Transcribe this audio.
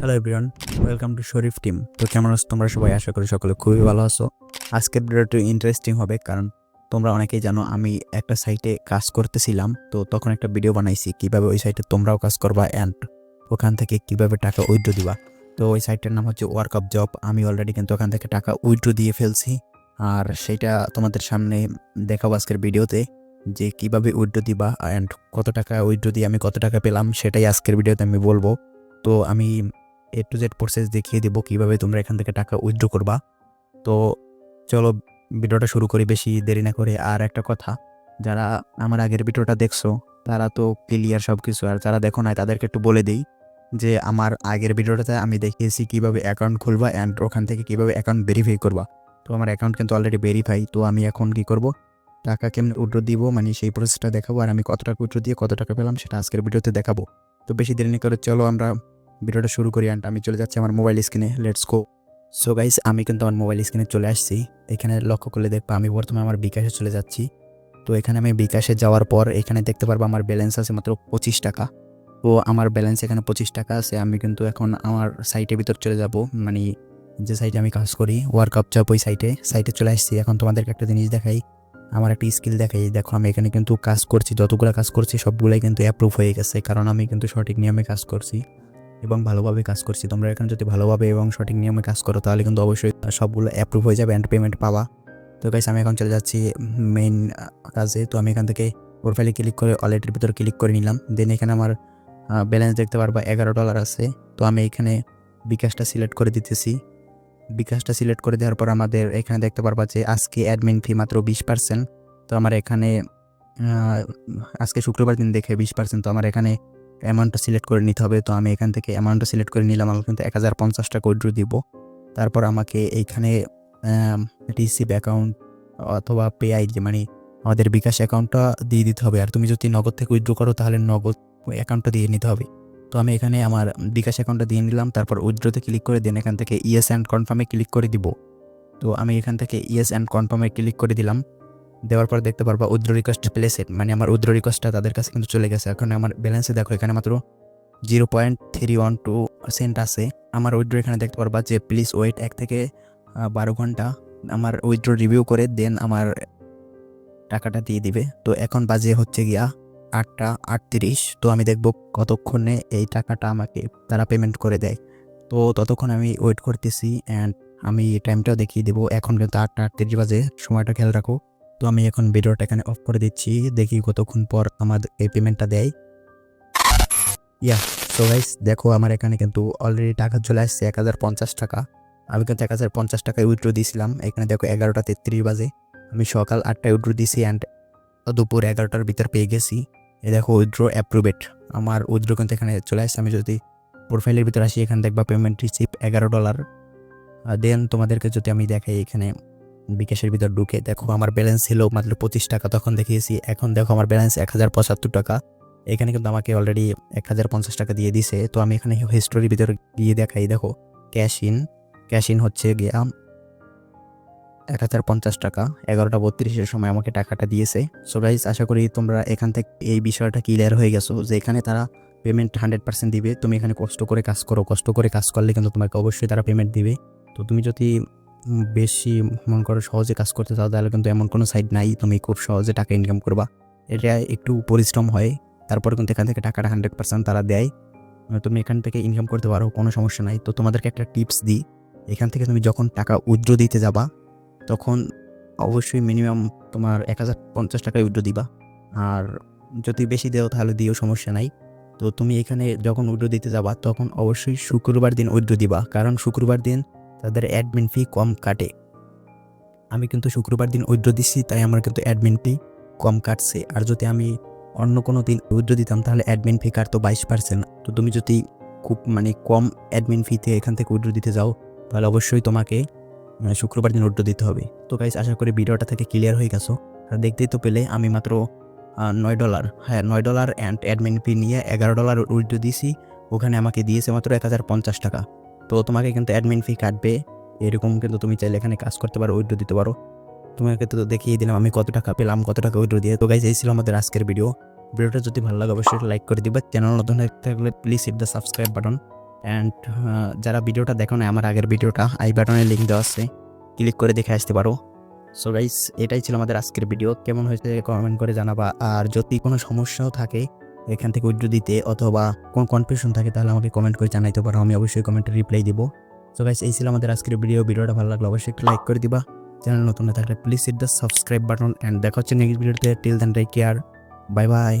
Hello everyone welcome to Sharif team তো কেমন আছো তোমরা সবাই? আশা করি সকলে খুবই ভালো আছো। আজকের ভিডিওটি ইন্টারেস্টিং হবে কারণ তোমরা অনেকেই জানো আমি একটা সাইটে কাজ করতেছিলাম। তো তখন একটা ভিডিও বানাইছি, কীভাবে ওই সাইটে তোমরাও কাজ করবা অ্যান্ড ওখান থেকে কীভাবে টাকা উইথড্র দিবা। তো ওই সাইটটার নাম হচ্ছে ওয়ার্ক অফ জব আমি অলরেডি কিন্তু ওখান থেকে টাকা উইথড্র দিয়ে ফেলছি। আর সেটা তোমাদের সামনে দেখাবো আজকের ভিডিওতে যে কীভাবে উইথড্র দিবা অ্যান্ড কত টাকা উইথড্র দিয়ে আমি কত টাকা পেলাম সেটাই আজকের ভিডিওতে আমি বলব। তো আমি এ টু জেড প্রসেস দেখিয়ে দেবো কীভাবে তোমরা এখান থেকে টাকা উইথড্র করবা। তো চলো ভিডিওটা শুরু করি বেশি দেরি না করে। আর একটা কথা, যারা আমার আগের ভিডিওটা দেখছ, তারা তো ক্লিয়ার সব কিছু আর যারা দেখো নাই, তাদেরকে একটু বলে দিই যে আমার আগের ভিডিওটাতে আমি দেখিয়েছি কীভাবে অ্যাকাউন্ট খুলবা অ্যান্ড ওখান থেকে কীভাবে অ্যাকাউন্ট ভেরিফাই করবা। তো আমার অ্যাকাউন্ট কিন্তু অলরেডি ভেরিফাই তো আমি এখন কি করব? টাকা কেমন উইথড্র দিব? মানে সেই প্রসেসটা দেখাবো। আর আমি কত টাকা উইথড্র দিয়ে কত টাকা পেলাম সেটা আজকের ভিডিওতে দেখাবো। তো বেশি দেরি না করে চলো আমরা ভিডিওটা শুরু করি অ্যান্ড আমি চলে যাচ্ছি আমার মোবাইল স্ক্রিনে লেটস গো সো গাইস আমি কিন্তু আমার মোবাইল স্ক্রিনে চলে আসছি। এখানে লক্ষ্য করলে দেখব আমি বর্তমানে আমার বিকাশে চলে যাচ্ছি। তো এখানে আমি বিকাশে যাওয়ার পর এখানে দেখতে পারব আমার ব্যালেন্স আছে মাত্র পঁচিশ টাকা। তো আমার ব্যালেন্স এখানে পঁচিশ টাকা আছে। আমি কিন্তু এখন আমার সাইটের ভিতর চলে যাব। মানে যে সাইটে আমি কাজ করি ওয়ার্ক আপ জব ওই সাইটে সাইটে চলে আসছি। এখন তোমাদেরকে একটা জিনিস দেখাই। আমার একটা স্কিল দেখাই। দেখো আমি এখানে কিন্তু কাজ করছি, যতগুলো কাজ করছি সবগুলোই কিন্তু অ্যাপ্রুভ হয়ে গেছে। কারণ আমি কিন্তু সঠিক নিয়মে কাজ করছি। এবং ভালোভাবে কাজ করছি। তোমরা এখানে যদি ভালোভাবে এবং সঠিক নিয়মে কাজ করো, তাহলে কিন্তু অবশ্যই সবগুলো অ্যাপ্রুভ হয়ে যাবে অ্যান্ড পেমেন্ট পাওয়া তো গাইস আমি এখন চলে যাচ্ছি মেইন কাজে। তো আমি এখান থেকে প্রোফাইলে ক্লিক করে ওয়ালেটের ভিতর ক্লিক করে নিলাম। দেন এখানে আমার ব্যালেন্স দেখতে পারবা, এগারো ডলার আছে। তো আমি এখানে বিকাশটা সিলেক্ট করে দিতেছি। বিকাশটা সিলেক্ট করে দেওয়ার পর আমাদের এখানে দেখতে পারবা যে আজকে অ্যাডমিন ফি মাত্র বিশ পার্সেন্ট তো আমার এখানে আজকে শুক্রবার দিন দেখে বিশ পার্সেন্ট তো আমার এখানে অ্যামাউন্টটা সিলেক্ট করে নিতে হবে। তো আমি এখান থেকে অ্যামাউন্টটা সিলেক্ট করে নিলাম আমি কিন্তু এক হাজার পঞ্চাশ টাকা উইড্রো দিব। তারপর আমাকে এইখানে রিসিভ অ্যাকাউন্ট অথবা পে আইডি মানে আমাদের বিকাশ অ্যাকাউন্টটা দিয়ে দিতে হবে। আর তুমি যদি নগদ থেকে উইথড্র করো, তাহলে নগদ অ্যাকাউন্টটা দিয়ে নিতে হবে। তো আমি এখানে আমার বিকাশ অ্যাকাউন্টটা দিয়ে নিলাম, তারপর উইথড্রতে ক্লিক করে দেন এখান থেকে ইয়েস অ্যান্ড কনফার্মে ক্লিক করে দিব। তো আমি এখান থেকে ইয়েস অ্যান্ড কনফার্মে ক্লিক করে দিলাম। দেওয়ার পর দেখতে পারবা উইথড্র রিকোয়েস্ট প্লেসেড মানে আমার উইথড্র রিকোয়েস্টটা তাদের কাছে কিন্তু চলে গেছে। এখন আমার ব্যালেন্সে দেখো, এখানে মাত্র zero point three one two cent আছে। আমার উইথড্র এখানে দেখতে পারবা যে প্লিজ ওয়েট এক থেকে বারো ঘণ্টা আমার উইথড্র রিভিউ করে দেন আমার টাকাটা দিয়ে দিবে। তো এখন বাজে হচ্ছে গিয়া আটটা আটত্রিশ। তো আমি দেখব কতক্ষণে এই টাকাটা আমাকে তারা পেমেন্ট করে দেয়। তো ততক্ষণ আমি ওয়েট করতেছি অ্যান্ড আমি টাইমটাও দেখিয়ে দেবো। এখন কিন্তু আটটা আটত্রিশ বাজে, সময়টা খেয়াল রাখো। তো আমি এখন ভিডিওটা এখানে অফ করে দিচ্ছি। দেখি কতক্ষণ পর আমার এই পেমেন্টটা দেয়। ইয়া সো গাইস দেখো আমার এখানে কিন্তু অলরেডি টাকা চলে আসছে এক হাজার পঞ্চাশ টাকা। আমি কিন্তু এক হাজার পঞ্চাশ টাকায় উইথড্র দিয়েছিলাম। এখানে দেখো এগারোটা তেত্রিশ বাজে। আমি সকাল আটটায় উইথড্র দিয়েছি অ্যান্ড দুপুর এগারোটার ভিতর পেয়ে গেছি। এ দেখো উইথড্র অ্যাপ্রুভেড আমার উইথড্র কিন্তু এখানে চলে আসছে। আমি যদি প্রোফাইলের ভিতরে আসি, এখানে দেখবা পেমেন্ট রিসিভ এগারো ডলার দেন তোমাদেরকে যদি আমি দেখাই এখানে বিকাশের ভিতর ঢুকে, দেখো আমার ব্যালেন্স ছিল মাত্র পঁচিশ টাকা, তখন দেখিয়েছি, এখন দেখো আমার ব্যালেন্স এক হাজার পঁচাত্তর টাকা। এখানে কিন্তু আমাকে অলরেডি এক হাজার পঞ্চাশ টাকা দিয়ে দিছে। তো আমি এখানে হিস্টোরির ভিতর গিয়ে দেখাই, দেখো ক্যাশ ইন ক্যাশ ইন হচ্ছে গিয়া এক হাজার পঞ্চাশ টাকা, এগারোটা বত্রিশের সময় আমাকে টাকাটা দিয়েছে। সো গাইজ আশা করি তোমরা এখান থেকে এই বিষয়টা ক্লিয়ার হয়ে গেছো, যে এখানে তারা পেমেন্ট হান্ড্রেড পার্সেন্ট দিবে। তুমি এখানে কষ্ট করে কাজ করো, কষ্ট করে কাজ করলে কিন্তু তোমাকে অবশ্যই তারা পেমেন্ট দিবে। তো তুমি যদি বেশি মনে করো সহজে কাজ করতে চাও, তাহলে কিন্তু এমন কোনো সাইড নাই। তুমি খুব সহজে টাকা ইনকাম করবা। এটা একটু পরিশ্রম হয়, তারপর কিন্তু এখান থেকে টাকাটা হান্ড্রেড পার্সেন্ট তারা দেয়। তুমি এখান থেকে ইনকাম করতে পারো, কোনো সমস্যা নাই। তো তোমাদেরকে একটা টিপস দিই, এখান থেকে তুমি যখন টাকা উইথড্র দিতে যাবা, তখন অবশ্যই মিনিমাম তোমার এক হাজার পঞ্চাশ টাকায় উইথড্র দিবা। আর যদি বেশি দেও, তাহলে দিও সমস্যা নাই। তো তুমি এখানে যখন উইথড্র দিতে যাবা, তখন অবশ্যই শুক্রবার দিন উইথড্র দিবা। কারণ শুক্রবার দিন তাদের অ্যাডমিন ফি কম কাটে। আমি কিন্তু শুক্রবার দিন উইথড্র দিচ্ছি তাই আমার কিন্তু অ্যাডমিন ফি কম কাটছে। আর যদি আমি অন্য কোনো দিন উইথড্র দিতাম তাহলে অ্যাডমিন ফি কাটতো বাইশ পার্সেন্ট তো তুমি যদি খুব মানে কম অ্যাডমিন ফিতে এখান থেকে উইথড্র দিতে যাও তাহলে অবশ্যই তোমাকে আহ, শুক্রবার দিন উইথড্র দিতে হবে। তো গাইস আশা করি ভিডিওটা থেকে ক্লিয়ার হয়ে গেছো। আর দেখতেই তো পেলে আমি মাত্র নয় ডলার হ্যাঁ নয় ডলার অ্যান্ড অ্যাডমিন ফি নিয়ে এগারো ডলার উইথড্র দিয়েছি ওখানে আমাকে দিয়েছে মাত্র এক হাজার পঞ্চাশ টাকা। তো তোমাকে কিন্তু অ্যাডমিন ফি কাটবে। এরকম কিন্তু তুমি চাইলে এখানে কাজ করতে পারো উইথড্র দিতে পারো। তোমাকে তো দেখিয়ে দিলাম, আমি কত টাকা পেলাম, কত টাকা উইথড্র দিয়ে। তো গাইজ এই ছিল আমাদের আজকের ভিডিও ভিডিওটা যদি ভালো লাগে, অবশ্যই লাইক করে দিবা। চ্যানেল নতুন থাকলে please hit the subscribe button and যারা ভিডিওটা দেখো না আমার আগের ভিডিওটা আই বাটনে লিঙ্ক দেওয়া আছে। ক্লিক করে দেখে আসতে পারো। সো গাইস এটাই ছিল আমাদের আজকের ভিডিও কেমন হয়েছে কমেন্ট করে জানাবা। আর যদি কোনো সমস্যাও থাকে এখান থেকে উইড্রো দিতে অথবা কোন কনফিউশন থাকে তাহলে আমাকে কমেন্ট করে জানাইতে পারো, আমি অবশ্যই কমেন্টে রিপ্লাই দিব। সো গাইস এই ছিল আমাদের আজকের ভিডিও ভিডিওটা ভালো লাগলে অবশ্যই একটা লাইক করে দিবা। চ্যানেল নতুন না থাকলে please hit the subscribe button and দেখা হচ্ছে নেক্সট ভিডিওতে till then take care bye bye